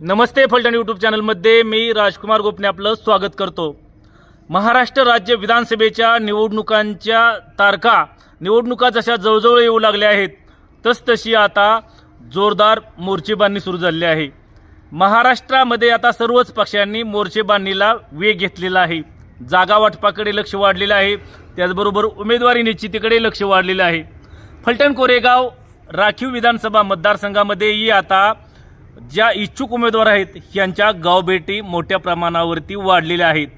नमस्ते Phaltan YouTube चॅनलमध्ये मी राजकुमार गोपने आपलं स्वागत करतो. महाराष्ट्र राज्य विधानसभेच्या निवडणुकांच्या तारखा निवडणुका जशा जवळजवळ येऊ लागल्या आहेत तसतशी आता जोरदार मोर्चेबांधणी सुरू झाली आहे. महाराष्ट्रामध्ये आता सर्वच पक्षांनी मोर्चेबांधणीला वेग घेतलेला आहे. जागा वाटपाकडे लक्ष वाढलेलं आहे. त्याचबरोबर उमेदवारी निश्चितीकडे लक्ष वाढलेलं आहे. फलटण कोरेगाव राखीव विधानसभा मतदारसंघामध्येही आता ज्या इच्छुक उमेदवार आहेत यांच्या गावभेटी मोठ्या प्रमाणावरती वाढलेल्या आहेत.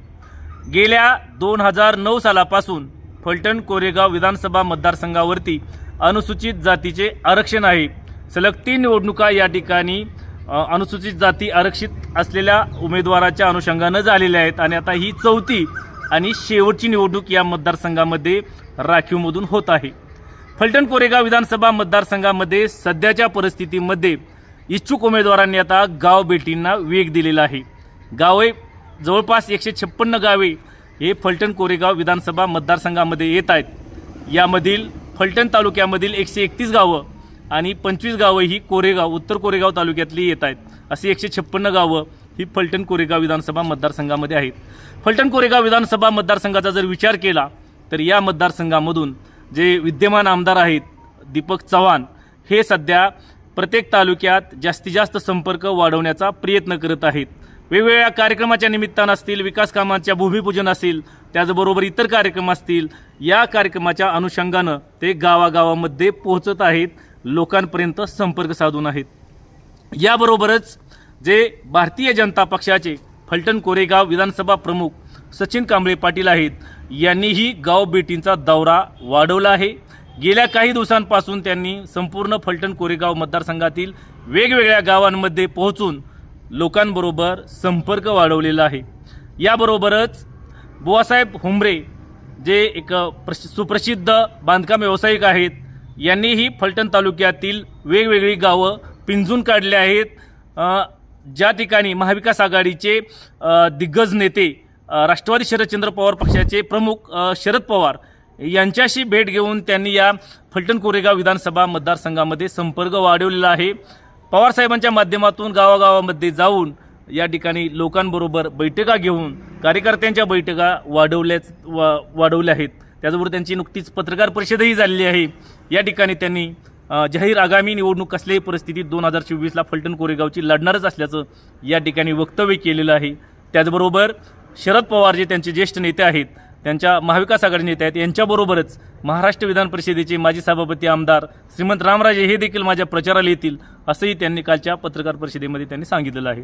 गेल्या दोन हजार नऊ सालापासून फलटण कोरेगाव विधानसभा मतदारसंघावरती अनुसूचित जातीचे आरक्षण आहे. सलग तीन निवडणुका या ठिकाणी अनुसूचित जाती आरक्षित असलेल्या उमेदवाराच्या अनुषंगानं झालेल्या आहेत आणि आता ही चौथी आणि शेवटची निवडणूक या मतदारसंघामध्ये राखीवमधून होत आहे. फलटण कोरेगाव विधानसभा मतदारसंघामध्ये सध्याच्या परिस्थितीमध्ये इच्छुक उमेदवारांनी आता गाव भेटींना वेग दिलेला आहे. गावे जवळपास एकशे छप्पन्न गावे हे फलटण कोरेगाव विधानसभा मतदारसंघामध्ये येत आहेत. यामधील फलटण तालुक्यामधील एकशे एकतीस गावं आणि पंचवीस गावं ही कोरेगाव उत्तर कोरेगाव तालुक्यातली येत आहेत. अशी एकशे छप्पन्न गावं ही फलटण कोरेगाव विधानसभा मतदारसंघामध्ये आहेत. फलटण कोरेगाव विधानसभा मतदारसंघाचा जर विचार केला तर या मतदारसंघामधून जे विद्यमान आमदार आहेत दीपक चव्हाण हे सध्या प्रत्येक तालुक्यात जास्तीत जास्त संपर्क वाढवण्याचा प्रयत्न करत आहेत. वेगवेगळ्या कार्यक्रमाच्या निमित्तानं असतील विकास कामांच्या भूमिपूजन असेल त्याचबरोबर इतर कार्यक्रम असतील या कार्यक्रमाच्या अनुषंगानं ते गावागावामध्ये पोहोचत आहेत लोकांपर्यंत संपर्क साधून आहेत. याबरोबरच जे भारतीय जनता पक्षाचे फलटण कोरेगाव विधानसभा प्रमुख सचिन कांबळे पाटील आहेत यांनीही गाव भेटींचा दौरा वाढवला आहे. गेल्या काही दिवसांपासून त्यांनी संपूर्ण फलटण कोरेगाव मतदारसंघातील वेगवेगळ्या गावांमध्ये पोहोचून लोकांबरोबर संपर्क वाढवलेला आहे. याबरोबरच बुवासाहेब हुंबरे जे एक प्रश सुप्रसिद्ध बांधकाम व्यावसायिक आहेत यांनीही फलटण तालुक्यातील वेगवेगळी गावं पिंजून काढले आहेत. ज्या ठिकाणी महाविकास आघाडीचे दिग्गज नेते राष्ट्रवादी शरदचंद्र पवार पक्षाचे प्रमुख शरद पवार यांच्याशी भेट घेऊन त्यांनी या फलटण कोरेगाव विधानसभा मतदारसंघामध्ये संपर्क वाढवलेला आहे. पवारसाहेबांच्या माध्यमातून गावागावामध्ये जाऊन या ठिकाणी लोकांबरोबर बैठका घेऊन कार्यकर्त्यांच्या बैठका वाढवल्याच वा वाढवल्या आहेत. त्याचबरोबर त्यांची नुकतीच पत्रकार परिषदही झालेली आहे. या ठिकाणी त्यांनी जाहीर आगामी निवडणूक कसल्याही परिस्थितीत दोन हजार चोवीसला फलटण कोरेगावची लढणारच असल्याचं या ठिकाणी वक्तव्य केलेलं आहे. त्याचबरोबर शरद पवार जे त्यांचे ज्येष्ठ नेते आहेत त्यांच्या महाविकास आघाडी नेते आहेत. यांच्याबरोबरच महाराष्ट्र विधान परिषदेचे माजी सभापती आमदार श्रीमंत रामराजे हे देखील माझ्या प्रचाराला येतील असंही त्यांनी कालच्या पत्रकार परिषदेमध्ये त्यांनी सांगितलेलं आहे.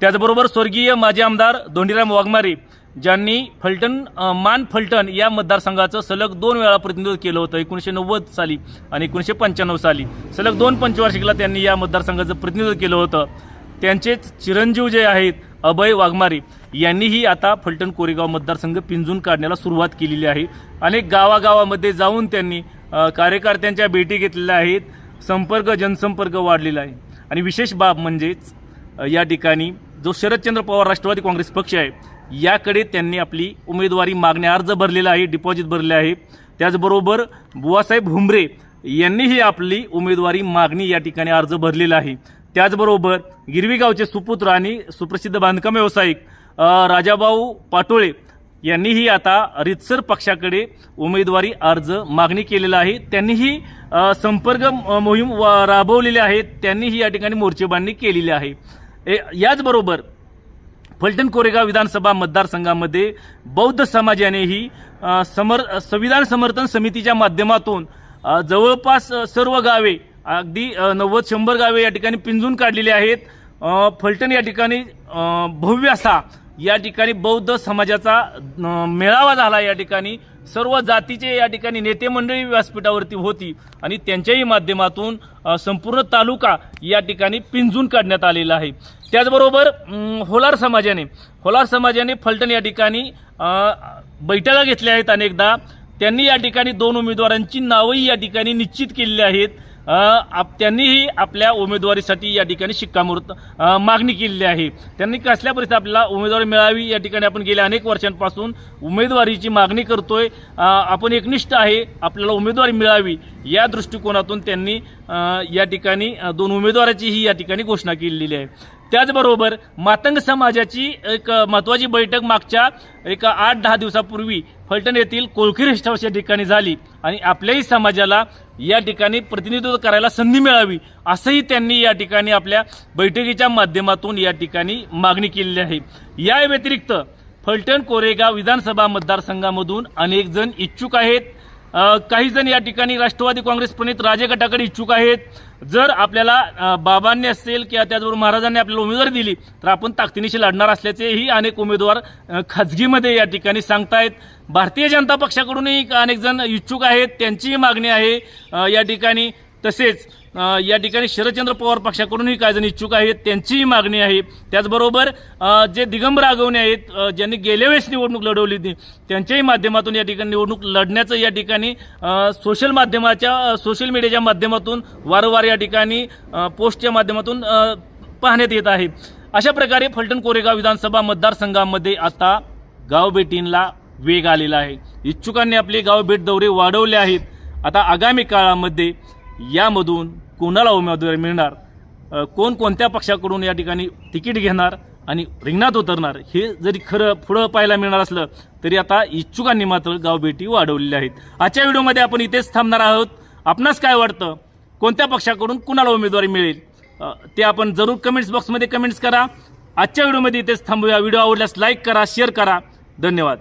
त्याचबरोबर स्वर्गीय माजी आमदार धोंडीराम वाघमारे ज्यांनी फलटण मान फलटण या मतदारसंघाचं सलग दोन वेळा प्रतिनिधित्व केलं होतं एकोणीसशे नव्वद साली आणि एकोणीसशे पंच्याण्णव साली. सलग दोन पंचवार्षिकला त्यांनी या मतदारसंघाचं प्रतिनिधित्व केलं होतं. त्यांचेच चिरंजीव जे आहेत अभय वाघमारे यांनीही आता फलटण कोरेगाव मतदारसंघ पिंजून काढण्याला सुरुवात केलेली आहे. अनेक गावागावामध्ये जाऊन त्यांनी कार्यकर्त्यांच्या भेटी घेतलेल्या आहेत. संपर्क जनसंपर्क वाढलेला आहे. आणि विशेष बाब म्हणजेच या ठिकाणी जो शरदचंद्र पवार राष्ट्रवादी काँग्रेस पक्ष आहे याकडे त्यांनी आपली उमेदवारी मागण्या अर्ज भरलेला आहे डिपॉझिट भरले आहे. त्याचबरोबर बुवासाहेब हुंबरे यांनीही आपली उमेदवारी मागणी या ठिकाणी अर्ज भरलेला आहे. त्याचबरोबर गिरवीगावचे सुपुत्र आणि सुप्रसिद्ध बांधकाम व्यावसायिक राजाभाऊ पाटोळे यांनीही आता रितसर पक्षाकडे उमेदवारी अर्ज मागणी केलेला आहे. त्यांनीही संपर्क मोहीम व- राबवलेली आहे. त्यांनीही या ठिकाणी मोर्चेबांधणी केलेली आहे. ए- याचबरोबर फलटण कोरेगाव विधानसभा मतदारसंघामध्ये बौद्ध समाजानेही समर संविधान समर्थन समितीच्या माध्यमातून जवळपास सर्व गावे अगदी नव्वद शंभर गावे या ठिकाणी पिंजून काढलेली आहेत. फलटण या ठिकाणी भव्य असा या ठिकाणी बौद्ध समाजाचा मेळावा झाला या ठिकाणी. सर्व जातीचे या ठिकाणी नेते मंडळी व्यासपीठावरती होती आणि त्यांच्याही माध्यमातून संपूर्ण तालुका या ठिकाणी पिंजून काढण्यात आलेला आहे. त्याचबरोबर होलार समाजाने होलार समाजाने फलटण या ठिकाणी बैठका घेतल्या आहेत अनेकदा. त्यांनी या ठिकाणी दोन उमेदवारांची नावंही या ठिकाणी निश्चित केलेली आहेत. त्यांनीही आपल्या उमेदवारीसाठी या ठिकाणी शिक्कामोर्त मागणी केलेली आहे. त्यांनी कसल्या परिस्थितीत आपल्याला उमेदवारी मिळावी या ठिकाणी आपण गेल्या अनेक वर्षांपासून उमेदवारीची मागणी करतोय. आपण एकनिष्ठ आहे आपल्याला उमेदवारी मिळावी या दृष्टिकोनातून त्यांनी या ठिकाणी दोन उमेदवाराचीही या ठिकाणी घोषणा केलेली आहे. त्याचबरोबर मातंग समाजाची एक महत्त्वाची बैठक मागच्या एक आठ दहा दिवसापूर्वी फलटण येथील कोळखी रेस्ट या ठिकाणी झाली. आणि आपल्याही समाजाला या ठिकाणी प्रतिनिधित्व करायला संधी मिळावी असंही त्यांनी या ठिकाणी आपल्या बैठकीच्या माध्यमातून या ठिकाणी मागणी केलेली आहे. या व्यतिरिक्त फलटण कोरेगाव विधानसभा मतदारसंघामधून अनेक जण इच्छुक आहेत. काही जण या ठिकाणी राष्ट्रवादी काँग्रेस प्रणित राजे गटाकडे इच्छुक आहेत. जर आपल्याला बाबांनी असेल किंवा त्याचबरोबर महाराजांनी आपल्याला उमेदवारी दिली तर आपण ताकदीनिशी लढणार असल्याचेही अनेक उमेदवार खाजगीमध्ये या ठिकाणी सांगतायत. भारतीय जनता पक्षाकडूनही अनेक जण इच्छुक आहेत. त्यांचीही मागणी आहे या ठिकाणी तसेच या ठिकाणी शरदचंद्र पवार पक्षाकडूनही काही जण इच्छुक आहेत त्यांचीही मागणी आहे. त्याचबरोबर जे दिगंबर आगवणे आहेत ज्यांनी गेल्या वेळेस निवडणूक लढवली होती त्यांच्याही माध्यमातून या ठिकाणी निवडणूक लढण्याचं या ठिकाणी सोशल माध्यमाच्या सोशल मीडियाच्या माध्यमातून वारंवार या ठिकाणी पोस्टच्या माध्यमातून पाहण्यात येत आहे. अशा प्रकारे फलटण कोरेगाव विधानसभा मतदारसंघामध्ये आता गाव भेटींना वेग आलेला आहे. इच्छुकांनी आपले गाव भेट दौरे वाढवले आहेत. आता आगामी काळामध्ये यामधून कोणाला उमेदवारी मिळणार? कोण कोणत्या पक्षाकडून या ठिकाणी तिकीट घेणार आणि रिंगणात उतरणार? हे जरी खरं पुढं पाहायला मिळणार असलं तरी आता इच्छुकांनी मात्र गावभेटी वाढवलेल्या आहेत. आजच्या व्हिडिओमध्ये आपण इथेच थांबणार आहोत. आपणास काय वाटतं? कोणत्या पक्षाकडून कुणाला उमेदवारी मिळेल? ते आपण जरूर कमेंट्स बॉक्समध्ये कमेंट्स करा. आजच्या व्हिडिओमध्ये इथेच थांबूया. व्हिडिओ आवडल्यास लाईक करा शेअर करा. धन्यवाद.